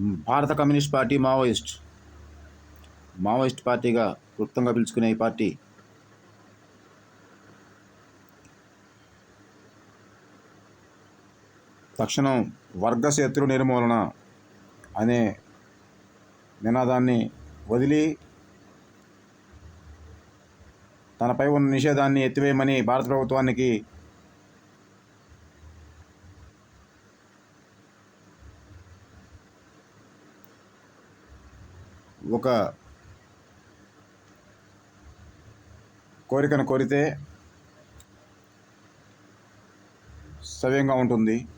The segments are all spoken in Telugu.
భారత కమ్యూనిస్ట్ పార్టీ మావోయిస్ట్. మావోయిస్ట్ పార్టీగా క్లుప్తంగా పిలుచుకునే ఈ పార్టీ. తక్షణం వర్గ శత్రు నిర్మూలన అనే నినాదాన్ని వదిలి తనపై ఉన్న నిషేధాన్ని ఎత్తివేయమని భారత ప్రభుత్వానికి ఒక కోరికను కోరితే సవ్యంగా ఉంటుంది.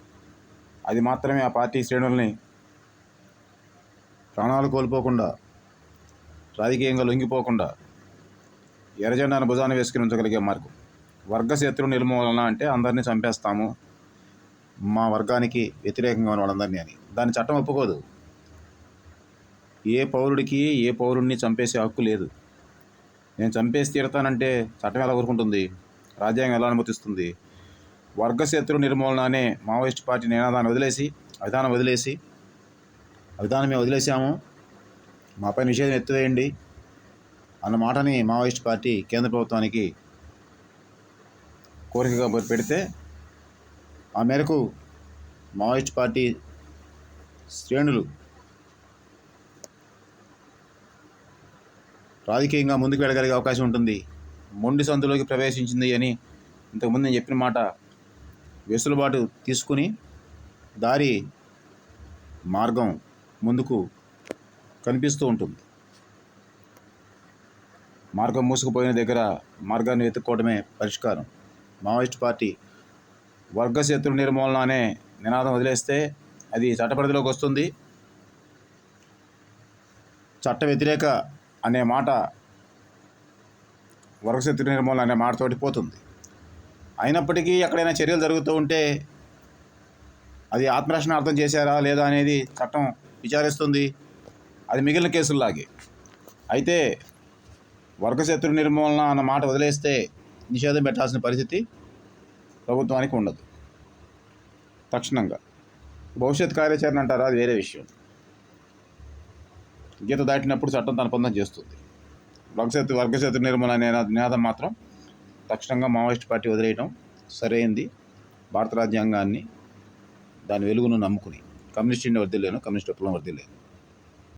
అది మాత్రమే ఆ పార్టీ శ్రేణుల్ని ప్రాణాలు కోల్పోకుండా రాజకీయంగా లొంగిపోకుండా ఎర్రజెండాను భుజాన్ని వేసుకుని ఉంచగలిగే మార్గం. వర్గశత్రువు నిర్మూలన అంటే అందరినీ చంపేస్తాము. మా వర్గానికి వ్యతిరేకంగా ఉన్న వాళ్ళందరినీ అని. దాని చట్టం ఒప్పుకోదు. ఏ పౌరుడికి ఏ పౌరుడిని చంపేసే హక్కు లేదు. నేను చంపేసి తీరతానంటే చట్టం ఎలా కోరుకుంటుంది? రాజ్యాంగం ఎలా అనుమతిస్తుంది? వర్గశత్రు నిర్మూలననే నిర్మూలన అనే మావోయిస్ట్ పార్టీ నినాదాన్ని వదిలేసి విధానం వదిలేసి విధానం మేము వదిలేసాము మాపై నిషేధం ఎత్తివేయండి అన్న మాటని మావోయిస్ట్ పార్టీ కేంద్ర ప్రభుత్వానికి కోరికగా పెడితే ఆ మేరకు మావోయిస్ట్ పార్టీ శ్రేణులు రాజకీయంగా ముందుకు వెళ్ళగలిగే అవకాశం ఉంటుంది. మొండి సందులోకి ప్రవేశించింది అని ఇంతకుముందు నేను చెప్పిన మాట వెసులుబాటు తీసుకుని దారి మార్గం ముందుకు కనిపిస్తూ ఉంటుంది. మార్గం మూసుకుపోయిన దగ్గర మార్గాన్ని వెతుక్కోవడమే పరిష్కారం. మావోయిస్ట్ పార్టీ వర్గ శత్రు నిర్మూలన అనే నినాదం వదిలేస్తే అది చట్టపరిధిలోకి వస్తుంది. చట్ట వ్యతిరేక అనే మాట వరకశత్రు నిర్మూలన అనే మాటతోటి పోతుంది. అయినప్పటికీ ఎక్కడైనా చర్యలు జరుగుతూ ఉంటే అది ఆత్మరక్షణ అర్థం చేశారా లేదా అనేది చట్టం విచారిస్తుంది. అది మిగిలిన కేసుల్లాగే. అయితే వర్గశత్రు నిర్మూలన అన్న మాట వదిలేస్తే నిషేధం పెట్టాల్సిన పరిస్థితి ప్రభుత్వానికి ఉండదు. తక్షణంగా. భవిష్యత్ కార్యాచరణ అంటారా? అది వేరే విషయం. గీత దాటినప్పుడు చట్టం తన పొందం చేస్తుంది. వర్గశత్రు వర్గశత్రు నిర్మూలన అనే నినాదం మాత్రం తక్షణంగా మావోయిస్ట్ పార్టీ వదిలేయడం సరైంది. భారత రాజ్యాంగాన్ని దాని వెలుగును నమ్ముకుని కమ్యూనిస్ట్ ఇండియా వర్దిలేను కమ్యూనిస్ట్ విప్లవం వర్దిలేను